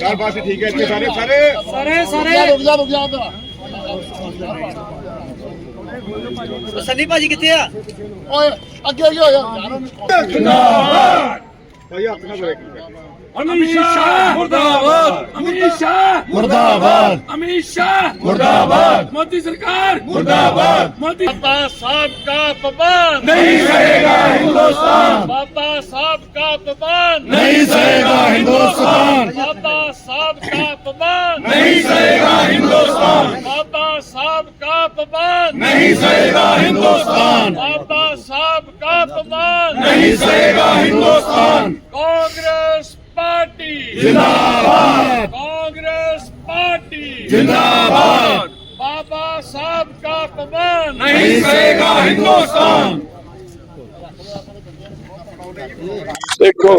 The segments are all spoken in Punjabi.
ਚਾਰ ਬਸ ਠੀਕ ਹੈ ਇੱਥੇ ਸਾਰੇ ਸਾਰੇ। ਸਾਰੇ ਸਾਰੇ। ਰੁਕ ਜਾ ਰੁਕ ਜਾ ਉਧਰ ਸੰਨੀ ਭਾਜੀ ਕਿੱਥੇ ਆ? ਓਏ ਅੱਗੇ ਅੱਗੇ ਜਾ। ਭਾਈ ਹੱਥ ਨਾ ਕਰੇ ਅਮੀਰ ਸ਼ਾਹ ਮੁਰਦਾਬਾਦ। ਅਮੀਰ ਸ਼ਾਹ ਮੁਰਦਾਬਾਦ। ਅਮੀਰ ਮੁਰਦਾਬਾਦ। ਮੋਦੀ ਸਰਕਾਰ। ਮੁਰਦਾਬਾਦ। ਮੋਦੀ ਬਾਬਾ ਸਾਹਿਬ ਦਾ ਪਵਨ। ਨਹੀਂ ਸਹੇਗਾ ਹਿੰਦੁਸਤਾਨ। ਬਾਬਾ ਸਾਹਿਬ ਦਾ ਪਵਨ। ਨਹੀਂ ਸਹੇਗਾ ਹਿੰਦੁਸਤਾਨ। साहब का अपमान नहीं सहेगा हिंदुस्तान बाबा साहब का अपमान नहीं सहेगा हिंदुस्तान बाबा साहब का अपमान नहीं सहेगा हिंदुस्तान कांग्रेस पार्टी जिंदाबाद कांग्रेस पार्टी जिंदाबाद बाबा साहब का अपमान नहीं सहेगा हिंदुस्तान देखो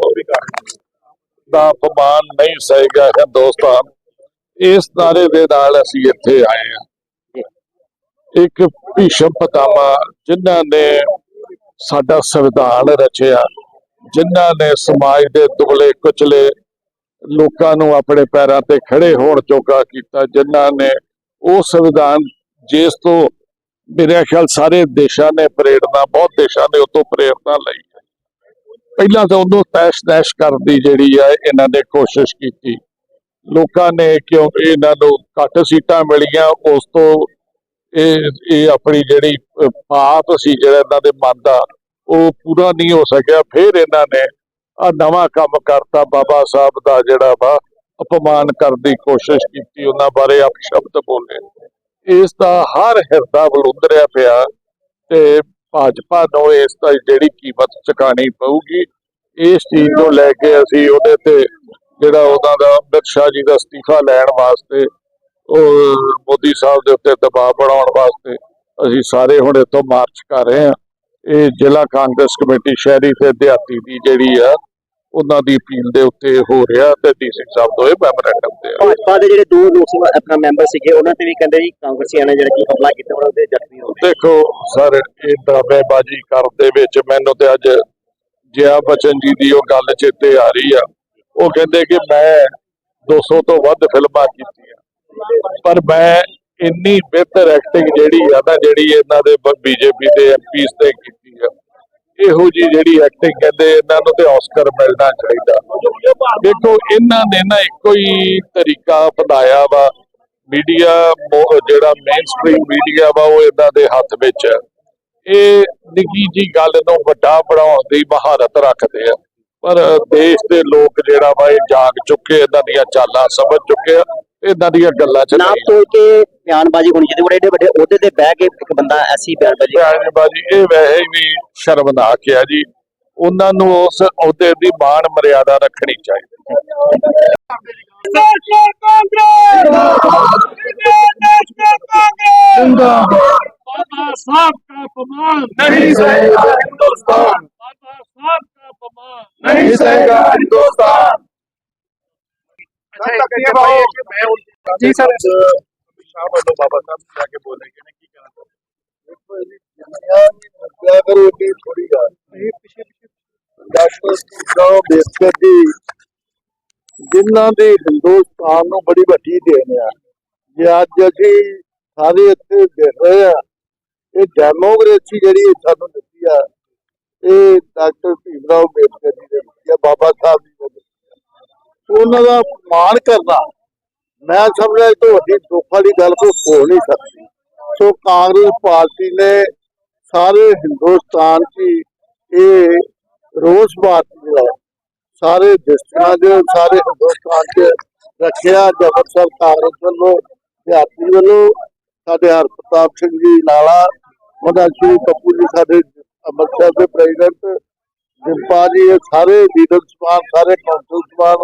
ਦਾ ਅਪਮਾਨ ਨਹੀਂ ਸਹੇਗਾ ਹਿੰਦੁਸਤਾਨ ਇਸ ਨਾਰੇ ਦੇ ਨਾਲ ਅਸੀਂ ਇੱਥੇ ਆਏ ਹਾਂ। ਇੱਕ ਭੀਸ਼ਮ ਪਤਾਮਾ ਜਿਨ੍ਹਾਂ ਨੇ ਸਾਡਾ ਸੰਵਿਧਾਨ ਰਚਿਆ, ਜਿਨ੍ਹਾਂ ਨੇ ਸਮਾਜ ਦੇ ਦੁਗਲੇ ਕੁਚਲੇ ਲੋਕਾਂ ਨੂੰ ਆਪਣੇ ਪੈਰਾਂ ਤੇ ਖੜੇ ਹੋਣ ਜੋਗਾ ਕੀਤਾ, ਜਿਨ੍ਹਾਂ ਨੇ ਉਹ ਸੰਵਿਧਾਨ ਜਿਸ ਤੋਂ ਮੇਰੇ ਖਿਆਲ ਸਾਰੇ ਦੇਸ਼ਾਂ ਨੇ ਪ੍ਰੇਰਣਾ, ਬਹੁਤ ਦੇਸ਼ਾਂ ਨੇ ਉਹ ਤੋਂ ਪ੍ਰੇਰਣਾ ਲਈ। ਪਹਿਲਾਂ ਤਾਂ ਉਹਨੂੰ ਤੈਸ਼ ਤੈਸ਼ ਕਰਨ ਦੀ ਜਿਹੜੀ ਆ, ਇਹਨਾਂ ਨੇ ਕੋਸ਼ਿਸ਼ ਕੀਤੀ। ਲੋਕਾਂ ਨੇ ਕਿਉਂਕਿ ਇਹਨਾਂ ਨੂੰ ਘੱਟ ਸੀਟਾਂ ਮਿਲੀਆਂ, ਉਸ ਤੋਂ ਇਹ ਇਹ ਆਪਣੀ ਜਿਹੜੀ ਪਾਪ ਸੀ, ਜਿਹੜਾ ਇਹਨਾਂ ਦੇ ਮਨ ਦਾ, ਉਹ ਪੂਰਾ ਨਹੀਂ ਹੋ ਸਕਿਆ। ਫਿਰ ਇਹਨਾਂ ਨੇ ਆ ਨਵਾਂ ਕੰਮ ਕਰਤਾ, ਬਾਬਾ ਸਾਹਿਬ ਦਾ ਜਿਹੜਾ ਵਾ, ਅਪਮਾਨ ਕਰਨ ਦੀ ਕੋਸ਼ਿਸ਼ ਕੀਤੀ, ਉਹਨਾਂ ਬਾਰੇ ਆਪ ਸ਼ਬਦ ਬੋਲੇ। ਇਸ ਦਾ ਹਰ ਹਿਰਦਾ ਬਲੁੰਦਰਿਆ ਪਿਆ ਤੇ ਭਾਜਪਾ ਨੂੰ ਇਸ ਦਾ ਜਿਹੜੀ ਕੀਮਤ ਚੁਕਾਣੀ ਪਊਗੀ, ਇਸ ਚੀਜ਼ ਨੂੰ ਲੈ ਕੇ ਅਸੀਂ ਉਹਦੇ ਤੇ ਜਿਹੜਾ ਉਹਨਾਂ ਦਾ ਅਮਿਤ ਸ਼ਾਹ ਜੀ ਦਾ ਅਸਤੀਫਾ ਲੈਣ ਵਾਸਤੇ, ਉਹ ਮੋਦੀ ਸਾਹਿਬ ਦੇ ਉੱਤੇ ਦਬਾਅ ਬਣਾਉਣ ਵਾਸਤੇ ਅਸੀਂ ਸਾਰੇ ਹੁਣ ਇੱਥੋਂ ਮਾਰਚ ਕਰ ਰਹੇ ਹਾਂ। ਇਹ ਜ਼ਿਲ੍ਹਾ ਕਾਂਗਰਸ ਕਮੇਟੀ ਸ਼ਹਿਰੀ ਤੇ ਦਿਹਾਤੀ ਦੀ ਜਿਹੜੀ ਆ ਉਹਨਾਂ ਦੀ ਅਪੀਲ ਦੇ ਉੱਤੇ ਹੋ ਰਿਹਾ ਤੇ ਡੀਸੀ ਸਾਹਿਬ ਇਹ ਮੈਮੋਰੈਂਡਮ ਤੇ ਆ। ਭਾਜਪਾ ਦੇ ਜਿਹੜੇ ਦੋ ਲੋਕ ਸਭਾ ਆਪਣਾ ਮੈਂਬਰ ਸੀਗੇ ਉਹਨਾਂ ਤੇ ਵੀ ਕਹਿੰਦੇ ਜੀ ਕਾਂਗਰਸੀਆਂ ਨੇ ਜਿਹੜਾ ਕਿ ਹਮਲਾ ਕੀਤਾ ਉਹਨਾਂ ਦੇ ਜ਼ਖਮੀ ਹੋ ਗਏ। ਦੇਖੋ ਸਰ ਇਹ ਡਰਾਮੇਬਾਜ਼ੀ ਕਰਨ ਦੇ ਵਿੱਚ ਮੈਨੂੰ ਤੇ ਅੱਜ ਜਿਆ ਬਚਨ ਜੀ ਦੀ ਉਹ ਗੱਲ ਚੇਤੇ ਆ ਰਹੀ ਆ। ਉਹ ਕਹਿੰਦੇ ਕਿ ਮੈਂ 200 ਤੋਂ ਵੱਧ ਫਿਲਮਾਂ ਕੀਤੀਆਂ। ਪਰ ਮੈਂ ਇੰਨੀ ਬਿਹਤਰ ਐਕਟਿੰਗ ਜਿਹੜੀ ਆ ਨਾ ਜਿਹੜੀ ਇਹਨਾਂ ਦੇ ਬੀਜੇਪੀ ਦੇ ਐਮਪੀਸ ਤੇ ਕੀਤੀ ਇਹੋ ਜੀ ਜਿਹੜੀ ਐਕਟਿੰਗ ਕਹਿੰਦੇ ਇਹਨਾਂ ਨੂੰ ਤੇ ਆਸਕਰ ਮਿਲਣਾ ਚਾਹੀਦਾ। ਦੇਖੋ, ਇਹਨਾਂ ਨੇ ਨਾ ਇੱਕੋ ਹੀ ਤਰੀਕਾ ਅਪਣਾਇਆ ਵਾ। ਮੀਡੀਆ ਜਿਹੜਾ ਮੇਨ ਸਟ੍ਰੀਮ ਮੀਡੀਆ ਵਾ, ਉਹ ਇਹਨਾਂ ਦੇ ਹੱਥ ਵਿੱਚ ਹੈ। ਇਹ ਨਿੱਕੀ ਜੀ ਗੱਲ ਨੂੰ ਵੱਡਾ ਬਣਾਉਣ ਦੀ ਮਹਾਰਤ ਰੱਖਦੇ ਆ। ਪਰ ਦੇਸ਼ ਦੇ ਲੋਕ ਜਿਹੜਾ ਵਾ, ਇਹ ਜਾਗ ਚੁੱਕੇ ਇਹਨਾਂ ਦੀਆਂ ਚਾਲਾਂ ਸਮਝ ਚੁੱਕੇ ਆ। ਇਦਾਂ ਦੀਆਂ ਗੱਲਾਂ ਚ ਨਾਮ ਤੋਂ ਕੇ ਬਿਆਨਬਾਜ਼ੀ ਹੋਣੀ ਜਿਹਦੇ ਕੋਲ ਐਡੇ ਵੱਡੇ ਉਹਦੇ ਤੇ ਬਹਿ ਕੇ ਇੱਕ ਬੰਦਾ ਐਸੀ ਬਿਆਨਬਾਜ਼ੀ ਬਿਆਨਬਾਜ਼ੀ ਇਹ ਵੈਸੇ ਵੀ ਸ਼ਰਮਨਾਕ ਹੈ ਜੀ। ਉਹਨਾਂ ਨੂੰ ਉਸ ਅਹੁਦੇ ਦੀ ਮਾਣ ਮਰਿਆਦਾ ਰੱਖਣੀ ਚਾਹੀਦੀ। ਜੀ ਸਰ। ਸ਼ਾਹ ਵੱਲੋਂ ਬਾਬਾ ਸਾਹਿਬ ਨੂੰ ਜਾ ਕੇ ਬੋਲੇ ਕਿ ਨੇ ਕੀ ਕਹਿਣਾ ਚਾਹੁੰਦੇ ਕਰੋ ਇਹ ਥੋੜੀ ਗੱਲ ਡਾਕਟਰ ਸਾਹਿਬ ਅੰਬੇਦਕਰ ਜਿਨ੍ਹਾਂ ਦੇ ਹਿੰਦੁਸਤਾਨ ਨੂੰ ਬੜੀ ਵੱਡੀ ਦੇਣ ਆ। ਜੇ ਅੱਜ ਅਸੀਂ ਸਾਰੇ ਇੱਥੇ ਦੇਖ ਰਹੇ ਆ ਇਹ ਡੈਮੋਕ੍ਰੇਸੀ ਜਿਹੜੀ ਸਾਨੂੰ ਦਿੱਤੀ ਆ ਇਹ ਡਾਕਟਰ ਭੀਮਰਾਓ ਅੰਬੇਦਕਰ ਜੀ ਦਿੱਤੀ ਆ ਬਾਬਾ ਸਾਹਿਬ ਜੀ ਨੇ। ਉਹਨਾਂ ਦਾ ਮਾਣ ਕਰਨਾ ਮੈਂ ਸਮਝਦਾ ਇਹ ਤੋਂ ਵੱਡੀ ਦੁੱਖ ਵਾਲੀ ਗੱਲ ਕੋਈ ਹੋ ਨਹੀਂ ਸਕਦੀ। ਸੋ ਕਾਂਗਰਸ ਪਾਰਟੀ ਨੇ ਸਾਰੇ ਹਿੰਦੁਸਤਾਨ 'ਚ ਇਹ ਰੋਸ ਬਾਤ ਸਾਰੇ ਡਿਸਟ੍ਰਿਕਟਾਂ ਦੇ ਸਾਰੇ ਹਿੰਦੁਸਤਾਨ 'ਚ ਰੱਖਿਆ ਜਬਰਸਰ ਕਾਂਗਰਸ ਵੱਲੋਂ, ਵਿਦਿਆਰਥੀ ਵੱਲੋਂ, ਸਾਡੇ ਹਰਪ੍ਰਤਾਪ ਸਿੰਘ ਜੀ ਨਾਲਾ ਉਹਦਾ ਸ਼੍ਰੀ ਪੱਪੂ ਜੀ ਸਾਡੇ ਅੰਮ੍ਰਿਤਸਰ ਦੇ ਪ੍ਰੈਜ਼ੀਡੈਂਟ ਜਿੰਪਾ ਜੀ ਸਾਰੇ ਲੀਡਰ ਸਮਾਨ, ਸਾਰੇ ਕੌਂਸਲ ਸਮਾਨ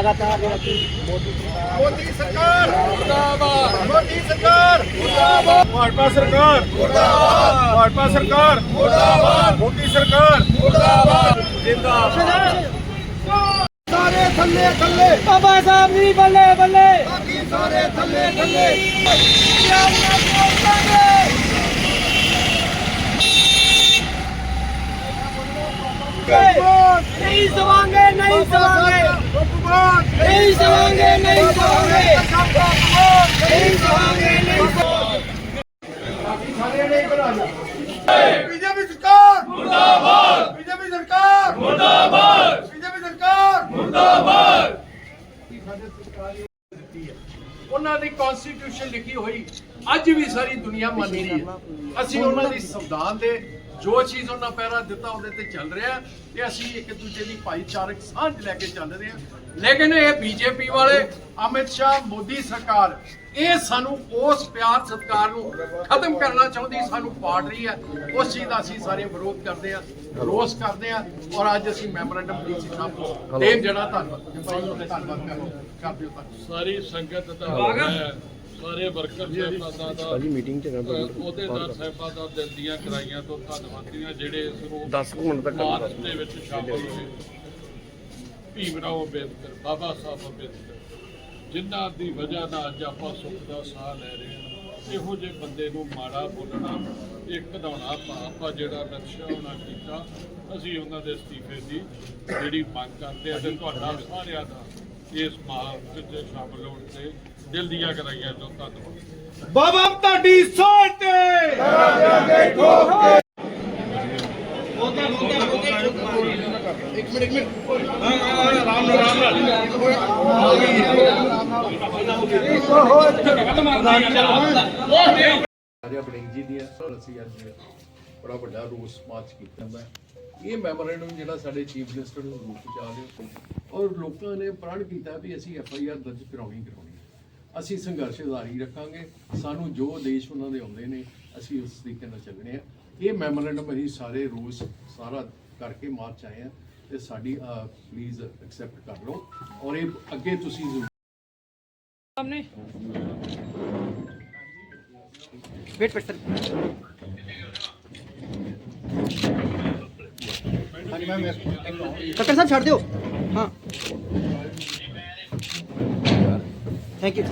ਲਗਾਤਾਰ ਅਸੀਂ ਮੋਦੀ ਸਰਕਾਰ ਮੋਦੀ ਸਰਕਾਰ ਮੁਰਦਾਬਾਦ ਮੋਦੀ ਸਰਕਾਰ ਮੁਰਦਾਬਾਦ ਭਾਜਪਾ ਸਰਕਾਰ ਮੁਰਦਾਬਾਦ ਭਾਜਪਾ ਸਰਕਾਰ ਮੁਰਦਾਬਾਦ ਮੋਦੀ ਸਰਕਾਰ ਮੁਰਦਾਬਾਦ ਜਿੰਦਾਬਾਦ ਸਾਰੇ ਥੱਲੇ ਥੱਲੇ ਨਹੀਂ ਸਵਾਂਗੇ। ਨਹੀਂ ਸਵਾਂਗੇ ਨਹੀਂ ਸਵਾਂਗੇ। ਨਹੀਂ ਸਵਾਂਗੇ ਨਹੀਂ ਸਵਾਂਗੇ। ਬੀਜੇਪੀ ਸਰਕਾਰ ਮੁਰਦਾਬਾਦ ਬੀਜੇਪੀ ਸਰਕਾਰ ਮੁਰਦਾਬਾਦ ਬੀਜੇਪੀ ਸਰਕਾਰ ਉਹਨਾਂ ਦੀ ਕਨਸਟੀਟਿਊਸ਼ਨ ਲਿਖੀ ਹੋਈ, ਅੱਜ ਵੀ ਸਾਰੀ ਦੁਨੀਆ ਮੰਨਦੀ ਹੈ। ਅਸੀਂ ਉਹਨਾਂ ਦੀ ਸੰਵਿਧਾਨ ਦੇ ਜੋ ਚੀਜ਼ ਉਹਨਾਂ ਪਹਿਰਾ ਦਿੱਤਾ ਉਹਦੇ ਤੇ ਚੱਲ ਰਿਹਾ ਤੇ ਅਸੀਂ ਇੱਕ ਦੂਜੇ ਦੀ ਭਾਈਚਾਰਕ ਸਾਂਝ ਲੈ ਕੇ ਚੱਲ ਰਹੇ ਹਾਂ। ਲੇਕਿਨ ਇਹ ਬੀਜੇਪੀ ਵਾਲੇ ਅਮਿਤ ਸ਼ਾਹ ਮੋਦੀ ਸਰਕਾਰ ਇਹ ਸਾਨੂੰ ਉਸ ਪਿਆਰ ਸਤਿਕਾਰ ਨੂੰ ਖਤਮ ਕਰਨਾ ਚਾਹੁੰਦੀ ਸਾਨੂੰ ਪਾੜ ਰਹੀ ਹੈ। ਉਸ ਚੀਜ਼ ਦਾ ਅਸੀਂ ਸਾਰੇ ਵਿਰੋਧ ਕਰਦੇ ਹਾਂ ਰੋਸ ਕਰਦੇ ਹਾਂ ਔਰ ਅੱਜ ਅਸੀਂ ਮੈਮੋਰੈਂਡਮ ਡੀਸੀ ਸਾਹਿਬ ਨੂੰ ਦੇਣ ਜਿਹੜਾ ਧੰਨਵਾਦ ਧੰਨਵਾਦ ਕਰਦੇ ਹਾਂ ਸਾਰੀ ਸੰਗਤ ਦਾ ਸਾਰੇ ਵਰਕਰ ਸਾਹਿਬਾਨਾਂ ਦਾ ਭਾਜੀ ਮੀਟਿੰਗ ਚ ਉਹਦੇਦਾਰ ਸਾਹਿਬਾਂ ਦਾ ਦਿਲ ਦੀਆਂ ਕਰਾਈਆਂ ਤੋਂ ਧੰਨਵਾਦੀਆਂ ਜਿਹੜੇ ਇਸ ਨੂੰ 10 ਮਿੰਟ ਤੱਕ ਮਾਰਚ ਦੇ ਵਿੱਚ ਸ਼ਾਮਲ ਹੋਏ। ਭੀਮ ਰਾਓ ਅੰਬੇਦਕਰ ਬਾਬਾ ਸਾਹਿਬ ਅੰਬੇਦਕਰ ਜਿਨ੍ਹਾਂ ਦੀ ਵਜ੍ਹਾ ਨਾਲ ਅੱਜ ਆਪਾਂ ਸੁੱਖ ਦਾ ਸਾਹ ਲੈ ਰਹੇ ਹਾਂ ਇਹੋ ਜਿਹੇ ਬੰਦੇ ਨੂੰ ਮਾੜਾ ਬੋਲਣਾ ਇਹ ਕਢਾਉਣਾ ਪਾਪ ਆ ਜਿਹੜਾ ਨਕਸ਼ਾ ਉਹਨਾਂ ਕੀਤਾ ਅਸੀਂ ਉਹਨਾਂ ਦੇ ਅਸਤੀਫੇ ਦੀ ਜਿਹੜੀ ਮੰਗ ਕਰਦੇ ਆ ਤੇ ਤੁਹਾਡਾ ਸਾਰਿਆਂ ਦਾ ਇਸ ਮਾਰਚ 'ਚ ਸ਼ਾਮਲ ਹੋਣ ਤੇ ਦਿਲ ਦੀਆਂ ਕਰਾਈਆਂ ਤੋਂ ਧੰਨਵਾਦ ਬਾਬਾ ਤੁਹਾਡੀ ਸੋਚ ਤੇ ਰਾਜਾ ਬੜਿੰਗ ਜੀ ਦੀ ਹੈ ਔਰ ਅਸੀਂ ਅੱਜ ਬੜਾ ਵੱਡਾ ਰੋਸ ਮਾਰਚ ਕੀਤਾ ਹੈ ਇਹ ਮੈਮੋਰੈਂਡਮ ਜਿਹੜਾ ਸਾਡੇ ਚੀਫ ਮਿਨਿਸਟਰ ਨੂੰ ਰੂਪ ਚ ਆ ਰਿਹਾ ਔਰ ਲੋਕਾਂ ਨੇ ਪ੍ਰਣ ਕੀਤਾ ਵੀ ਅਸੀਂ ਐਫ ਆਈ ਆਰ ਦਰਜ ਕਰਾਉਣੀ ਕਰਾਉਣੀ ਹੈ। ਅਸੀਂ ਸੰਘਰਸ਼ ਜਾਰੀ ਰੱਖਾਂਗੇ। ਸਾਨੂੰ ਜੋ ਆਦੇਸ਼ ਉਹਨਾਂ ਦੇ ਆਉਂਦੇ ਨੇ ਅਸੀਂ ਉਸ ਤਰੀਕੇ ਨਾਲ ਚੱਲਣੇ ਆ। ਇਹ ਮੈਮੋਰੈਂਡਮ ਅਸੀਂ ਸਾਰੇ ਰੋਸ ਸਾਰਾ ਕਰਕੇ ਮਾਰਚ ਆਏ ਆ ਤੇ ਸਾਡੀ ਪਲੀਜ਼ ਐਕਸੈਪਟ ਕਰ ਲਓ। ਔਰ ਇਹ ਅੱਗੇ ਤੁਸੀਂ ਜ਼ਰੂਰ ਡਾਕਟਰ ਸਾਹਿਬ ਛੱਡ ਦਿਓ। ਹਾਂ। Thank you.